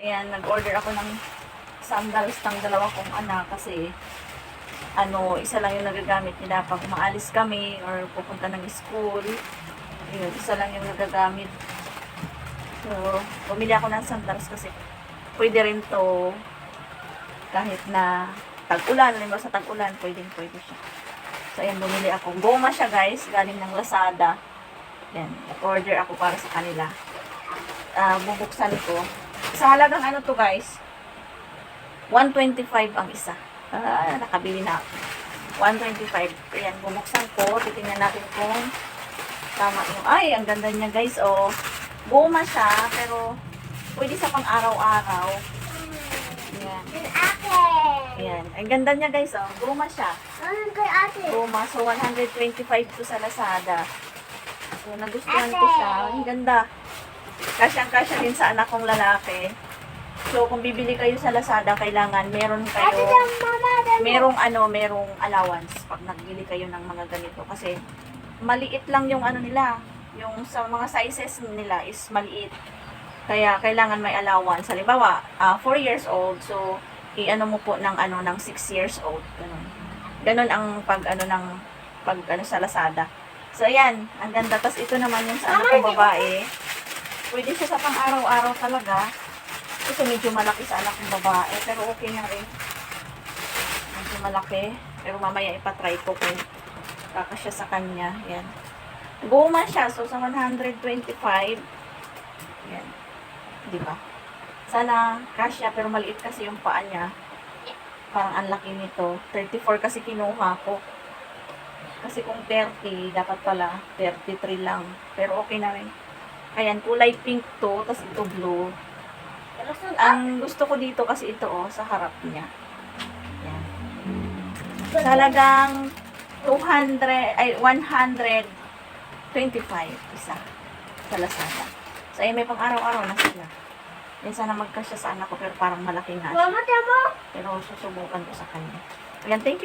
Ayan, nag-order ako ng sandals ng dalawa kong anak kasi ano, isa lang yung nagagamit nila pag maalis kami or pupunta ng school. Ayun, isa lang yung nagagamit. So, bumili ako ng sandals kasi pwede rin to kahit na tag-ulan, alam sa tag-ulan, pwede pwede siya. So, ayan, bumili ako. Goma siya, guys, galing ng Lazada. Yan, order ako para sa kanila. Ah, bubuksan ko. Sa halagang ano to, guys? 125 ang isa. Ah, nakabili na ako. 125. Ayan, bubuksan ko. Titingnan natin kung tama yung... Ay, ang ganda niya, guys. Oh, goma siya, pero pwede sa pang araw-araw. Ayan. Ayan. Ang ganda niya, guys. Oh, goma siya. Ate? Goma. So, 125 to sa Lazada. So, nagustuhan ko siya. Ang ganda. Kasyang-kasya din sa anak kong lalaki. So, kung bibili kayo sa Lazada, kailangan meron kayo, merong ano, merong allowance pag nagbili kayo ng mga ganito. Kasi, maliit lang yung ano nila. Yung sa mga sizes nila is maliit. Kaya, kailangan may allowance. Halimbawa, 4 years old. So, i-ano mo po ng ano, ng 6 years old. Ganun. Ganun ang pag ano ng pag ano sa Lazada. So ayan, ang ganda. Tapos ito naman yung sa anak kong babae. Pwede siya sa pang-araw-araw talaga. Ito medyo malaki sa anak kong babae, pero okay na rin. Medyo malaki, pero mamaya ipatry ko kung kakasya sa kanya. Yan. Guma siya, so sa 125. Yan. Di ba? Sana kasya, pero maliit kasi yung paa niya. Parang ang laki nito. 34 kasi kinuha ko. Kasi kung 30, dapat pala 33 lang. Pero okay na rin. Ayan, kulay pink to, tapos ito blue. Ang gusto ko dito kasi ito oh, sa harap niya. Yan. Sa halagang 200, ay 125 isa sa Lazada. So, ay may pang araw-araw na sila. Yan sana magkasya sa anak ko pero parang malaki nga siya. Pero susubukan ko sa kanya. Ayan, thank you.